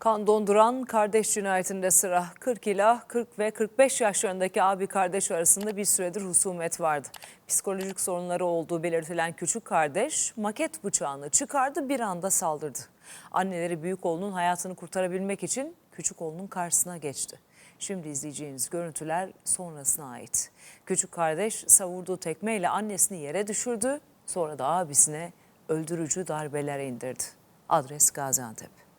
Kan donduran kardeş cinayetinde sıra 40 ila 40 ve 45 yaşlarındaki abi kardeş arasında bir süredir husumet vardı. Psikolojik sorunları olduğu belirtilen küçük kardeş maket bıçağını çıkardı bir anda saldırdı. Anneleri büyük oğlunun hayatını kurtarabilmek için küçük oğlunun karşısına geçti. Şimdi izleyeceğiniz görüntüler sonrasına ait. Küçük kardeş savurduğu tekmeyle annesini yere düşürdü. Sonra da abisine öldürücü darbeler indirdi. Adres Gaziantep.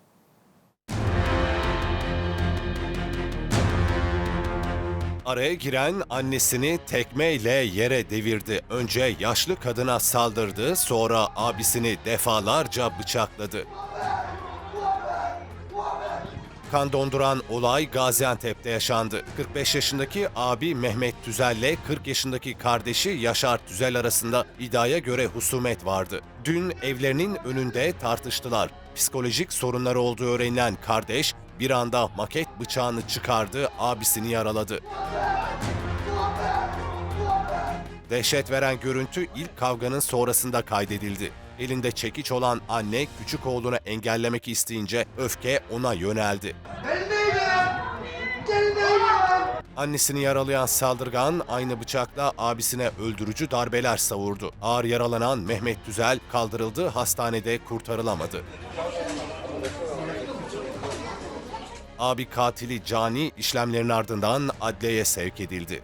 Araya giren annesini tekmeyle yere devirdi. Önce yaşlı kadına saldırdı, sonra abisini defalarca bıçakladı. Kan donduran olay Gaziantep'te yaşandı. 45 yaşındaki abi Mehmet Tüzel'le 40 yaşındaki kardeşi Yaşar Tüzel arasında iddiaya göre husumet vardı. Dün evlerinin önünde tartıştılar. Psikolojik sorunları olduğu öğrenilen kardeş bir anda maket bıçağını çıkardı, abisini yaraladı. Dehşet veren görüntü ilk kavganın sonrasında kaydedildi. Elinde çekiç olan anne küçük oğlunu engellemek isteyince öfke ona yöneldi. Annesini yaralayan saldırgan aynı bıçakla abisine öldürücü darbeler savurdu. Ağır yaralanan Mehmet Düzel kaldırıldı, hastanede kurtarılamadı. Abi katili Cani işlemlerin ardından adliyeye sevk edildi.